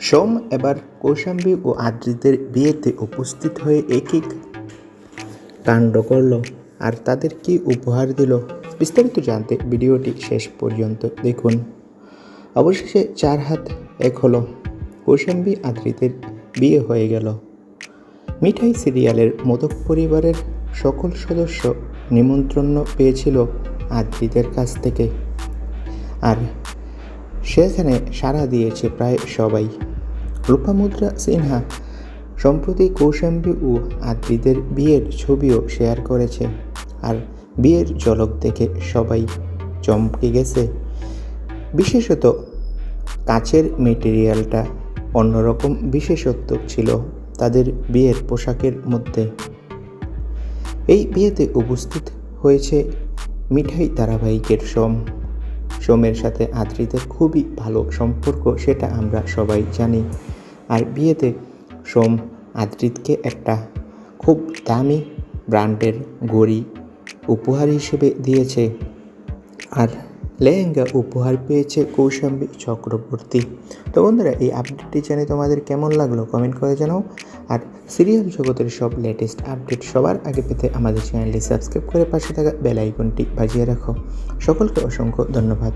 সোম এবার কৌশাম্বী ও আদ্রিদের বিয়েতে উপস্থিত হয়ে এক এক কাণ্ড করল আর তাদের কি উপহার দিল বিস্তারিত জানতে ভিডিওটি শেষ পর্যন্ত দেখুন। অবশেষে চার হাত এক হলো। কৌশাম্বী আদ্রিদের বিয়ে হয়ে গেল। মিঠাই সিরিয়ালের মোদক পরিবারের সকল সদস্য নিমন্ত্রণ পেয়েছিল আদ্রিদের কাছ থেকে। আর সেখানে সাড়া দিয়েছে প্রায় সবাই। লোপামুদ্রা সিনহা, সম্প্রতি কৌশাম্বী ও আদ্রিদের বিয়ের ছবিও শেয়ার করেছে। আর বিয়ের ঝলক দেখে সবাই চমকে গেছে। বিশেষত কাচের মেটেরিয়ালটা অন্যরকম বিশেষত্ব ছিল তাদের বিয়ের পোশাকের মধ্যে। এই বিয়েতে উপস্থিত হয়েছে মিঠাই ধারাবাহিকের সোম। সোমের সাথে আদ্রিদের খুবই ভালো সম্পর্ক, সেটা আমরা সবাই জানি। আর বিয়েতে সোম আদ্রিতকে একটা খুব দামি ব্র্যান্ডের গড়ি উপহার হিসেবে দিয়েছে। আর লেহেঙ্গা উপহার পেয়েছে কৌশাম্বী চক্রবর্তী। তো বন্ধুরা, এই আপডেটটি জানে তোমাদের কেমন লাগল কমেন্ট করে জানাও। আর সিরিয়াল জগতের সব লেটেস্ট আপডেট সবার আগে পেতে আমাদের চ্যানেলটি সাবস্ক্রাইব করে পাশে থাকা বেল আইকনটি বাজিয়ে রাখো। সকলকে অসংখ্য ধন্যবাদ।